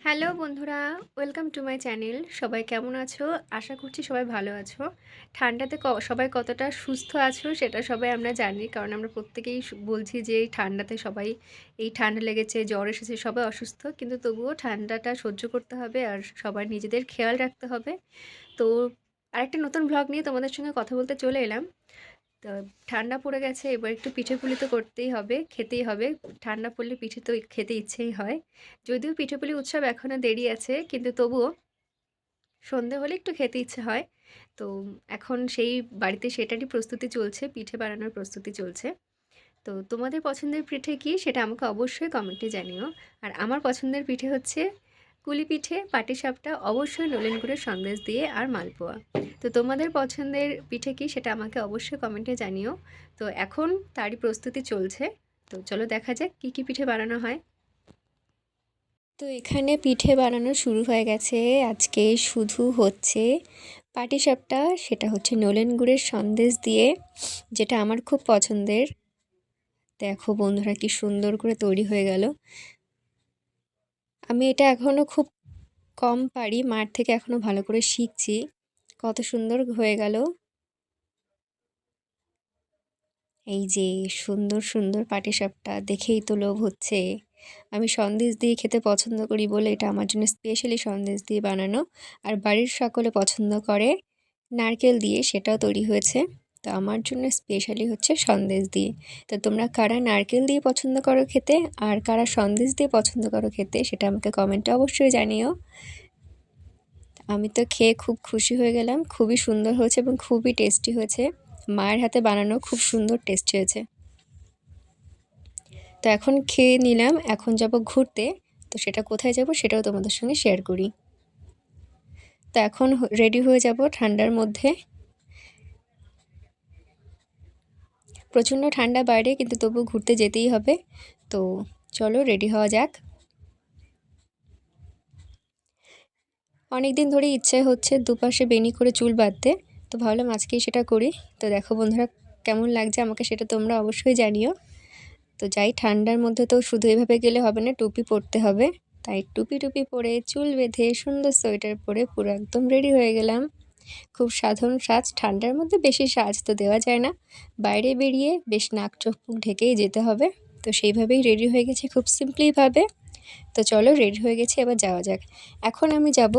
Hello বন্ধুরা, welcome to my channel. সবাই কেমন আছো? আশা করছি সবাই ভালো আছো। ঠান্ডাতে সবাই কতটা সুস্থ আছো সেটা সবাই আমরা জানি, কারণ আমরা প্রত্যেকেই বলছি যে এই ঠান্ডাতে সবাই, এই ঠান্ডা লেগেছে, জ্বর এসেছে, সবাই অসুস্থ। কিন্তু তবুও ঠান্ডাটা সহ্য করতে হবে আর সবার নিজেদের খেয়াল রাখতে হবে। তো আরেকটা নতুন ব্লগ নিয়ে তোমাদের সঙ্গে কথা বলতে চলে এলাম। তো ঠান্ডা পড়ে গেছে, এবার একটু পিঠে পুলি তো করতেই হবে, খেতেই হবে। ঠান্ডা পড়লে পিঠে তো খেতে ইচ্ছেই হয়। যদিও পিঠে পুলি উৎসব এখনও দেরি আছে, কিন্তু তবুও সন্ধে হলে একটু খেতে ইচ্ছে হয়। তো এখন সেই বাড়িতে সেটারই প্রস্তুতি চলছে, পিঠে বানানোর প্রস্তুতি চলছে। তো তোমাদের পছন্দের পিঠে কি সেটা আমাকে অবশ্যই কমেন্টে জানিও। আর আমার পছন্দের পিঠে হচ্ছে কুলি পিঠে পাটিসাপটা, অবশ্যই নলেন গুড়ের সন্দেশ দিয়ে আর মালপোয়া। তো তোমাদের পছন্দের পিঠে কি সেটা আমাকে অবশ্যই কমেন্টে জানিও। তো এখন তারই প্রস্তুতি চলছে। তো চলো দেখা যাক কী কী পিঠে বানানো হয়। তো এখানে পিঠে বানানো শুরু হয়ে গেছে। আজকে শুধু হচ্ছে পাটিসাপটা, সেটা হচ্ছে নলেন গুড়ের সন্দেশ দিয়ে, যেটা আমার খুব পছন্দের। দেখো বন্ধুরা কি সুন্দর করে তৈরি হয়ে গেল। আমি এটা এখনও খুব কম পারি, মার থেকে এখনও ভালো করে শিখছি। কত সুন্দর হয়ে গেল। এই যে সুন্দর সুন্দর পাটিসাপটা দেখেই তো লোভ হচ্ছে। আমি সন্দেশ দিয়ে খেতে পছন্দ করি বলে এটা আমার জন্য স্পেশালি সন্দেশ দিয়ে বানানো। আর বাড়ির সকলে পছন্দ করে। নারকেল দিয়ে সেটাও তৈরি হয়েছে। তো আমার জন্য স্পেশালি হচ্ছে সন্দেশ দিয়ে। তো তোমরা কারা নারকেল দিয়ে পছন্দ করো খেতে আর কারা সন্দেশ দিয়ে পছন্দ করো খেতে সেটা আমাকে কমেন্টে অবশ্যই জানিও। আমি তো খেয়ে খুব খুশি হয়ে গেলাম, খুবই সুন্দর হয়েছে এবং খুবই টেস্টি হয়েছে। মায়ের হাতে বানানো খুব সুন্দর টেস্ট হয়েছে। তো এখন খেয়ে নিলাম, এখন যাব ঘুরতে। তো সেটা কোথায় যাব সেটাও তোমাদের সঙ্গে শেয়ার করি। তো এখন রেডি হয়ে যাব ঠান্ডার মধ্যে। প্রচণ্ড ঠান্ডা বাইরে, কিন্তু তবু ঘুরতে যেতেই হবে। তো চলো রেডি হওয়া যাক। অনেক দিন ধরেই ইচ্ছে হচ্ছে দুপাশে বেনি করে চুল বাঁধতে, তো ভাবলাম আজকেই সেটা করি। তো দেখো বন্ধুরা, কেমন লাগছে আমাকে সেটা তোমরা অবশ্যই জানিও। তো যাই, ঠান্ডার মধ্যে তো শুধু এভাবে গেলে হবে না, টুপি পরতে হবে। তাই টুপি টুপি পরে চুল বেঁধে সুন্দর সোয়েটার পরে পুরো একদম রেডি হয়ে গেলাম। খুব সাধারণ সাজ, ঠান্ডার মধ্যে বেশি সাজ তো দেওয়া যায় না। বাইরে বেরিয়ে বেশ নাক চোখ মুখ ঢেকেই যেতে হবে। তো সেইভাবেই রেডি হয়ে গেছে খুব সিম্পলিভাবে তো চলো রেডি হয়ে গেছে, এবার যাওয়া যাক। এখন আমি যাব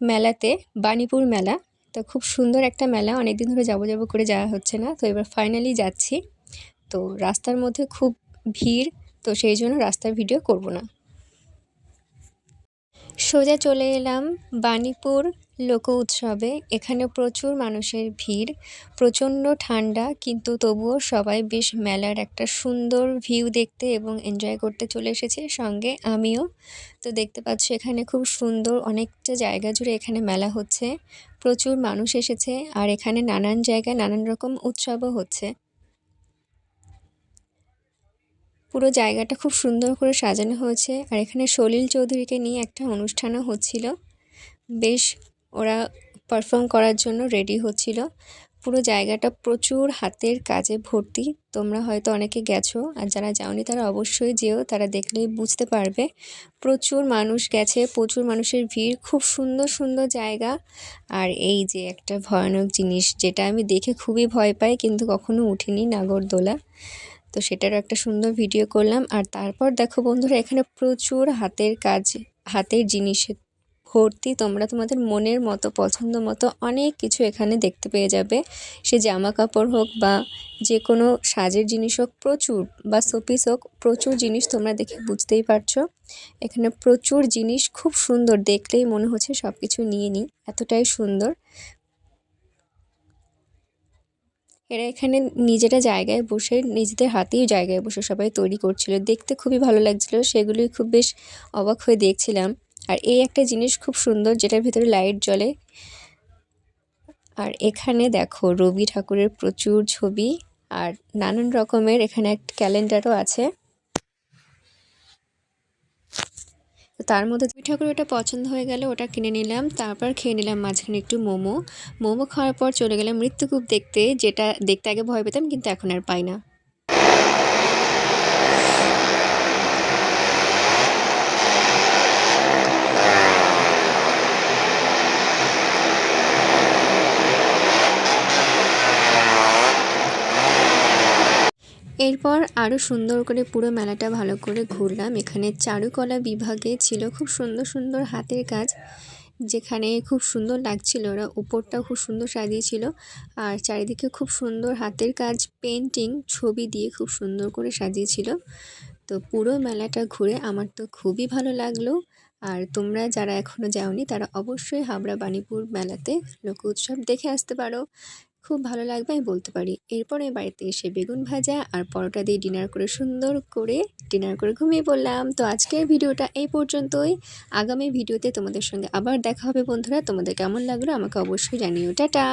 মেলাতে, বাণীপুর মেলা। তো খুব সুন্দর একটা মেলা অনেক দিন ধরে যাব যাব করে যাওয়া হচ্ছে না। তো এবার ফাইনালি যাচ্ছি। তো রাস্তার মধ্যে খুব ভিড়, তো সেই জন্য রাস্তার ভিডিও করব না। সোজা চলে এলাম বাণীপুর লোক উৎসবে এখানে প্রচুর মানুষের ভিড়, প্রচণ্ড ঠান্ডা, কিন্তু তবুও সবাই বেশ মেলার একটা সুন্দর ভিউ দেখতে এবং এনজয় করতে চলে এসেছে। সঙ্গে আমিও। তো দেখতে পাচ্ছ এখানে খুব সুন্দর অনেকটা জায়গা জুড়ে এখানে মেলা হচ্ছে। প্রচুর মানুষ এসেছে আর এখানে নানান জায়গায় নানান রকম উৎসবও হচ্ছে। পুরো জায়গাটা খুব সুন্দর করে সাজানো হয়েছে। আর এখানে সলিল চৌধুরীকে নিয়ে একটা অনুষ্ঠানও হচ্ছিল। বেশ ওরা পারফর্ম করার জন্য রেডি হচ্ছিল। পুরো জায়গাটা প্রচুর হাতের কাজে ভর্তি। তোমরা হয়তো অনেকে গেছো, আর যারা যাওনি তারা অবশ্যই যেও, তারা দেখলেই বুঝতে পারবে। প্রচুর মানুষ গেছে, প্রচুর মানুষের ভিড়, খুব সুন্দর সুন্দর জায়গা। আর এই যে একটা ভয়ানক জিনিস, যেটা আমি দেখে খুবই ভয় পাই, কিন্তু কখনো উঠিনি নাগরদোলা। তো সেটারও একটা সুন্দর ভিডিও করলাম। আর তারপর দেখো বন্ধুরা, এখানে প্রচুর হাতের কাজ, হাতের জিনিসের ভর্তি, তোমরা তোমাদের মনের মতো, পছন্দ মতো অনেক কিছু এখানে দেখতে পেয়ে যাবে। সে জামা কাপড় হোক বা যে কোনো সাজের জিনিস হোক, প্রচুর বা শোপিস হোক, প্রচুর জিনিস তোমরা দেখে বুঝতেই পারছ। এখানে প্রচুর জিনিস খুব সুন্দর, দেখলেই মনে হচ্ছে সব কিছু নিয়ে নিই, এতটাই সুন্দর। এরা এখানে নিজেরা জায়গায় বসে, নিজেদের হাতেই জায়গায় বসে সবাই তৈরি করছিল। দেখতে খুবই ভালো লাগছিল, সেগুলোই খুব বেশ অবাক হয়ে দেখছিলাম। আর এই একটা জিনিস খুব সুন্দর যেটার ভিতরে লাইট জ্বলে। আর এখানে দেখো রবি ঠাকুরের প্রচুর ছবি আর নানান রকমের এখানে একটা ক্যালেন্ডারও আছে। তার মধ্যে দুই ঠাকুর ওটা পছন্দ হয়ে গেল ওটা কিনে নিলাম, তারপর খেয়ে নিলাম মাঝখানে একটু মোমো। মোমো খাওয়ার পর চলে গেলাম মৃত্যুকূপ দেখতে, যেটা দেখতে আগে ভয় পেতাম কিন্তু এখন আর পাই না। এরপর আরও সুন্দর করে পুরো মেলাটা ভালো করে ঘুরলাম। এখানে চারুকলা বিভাগে ছিল খুব সুন্দর সুন্দর হাতের কাজ, যেখানে খুব সুন্দর লাগছিল। ওরা উপরটাও খুব সুন্দর সাজিয়েছিল আর চারিদিকে খুব সুন্দর হাতের কাজ পেন্টিং ছবি দিয়ে খুব সুন্দর করে সাজিয়েছিল। তো পুরো মেলাটা ঘুরে আমার তো খুবই ভালো লাগল। আর তোমরা যারা এখনও যাওনি, তারা অবশ্যই হাবড়া বাণীপুর মেলাতে লোক উৎসব দেখে আসতে পারো। খুব ভালো লাগবে, আমি বলতে পারি। এরপরে বাড়িতে এসে বেগুন ভাজা আর পরোটা দিয়ে ডিনার করে সুন্দর করে ডিনার করে ঘুমিয়ে পড়লাম। তো আজকের ভিডিওটা এই পর্যন্তই। আগামী ভিডিওতে তোমাদের সঙ্গে আবার দেখা হবে বন্ধুরা। তোমাদের কেমন লাগল আমাকে অবশ্যই জানিও। টাটা!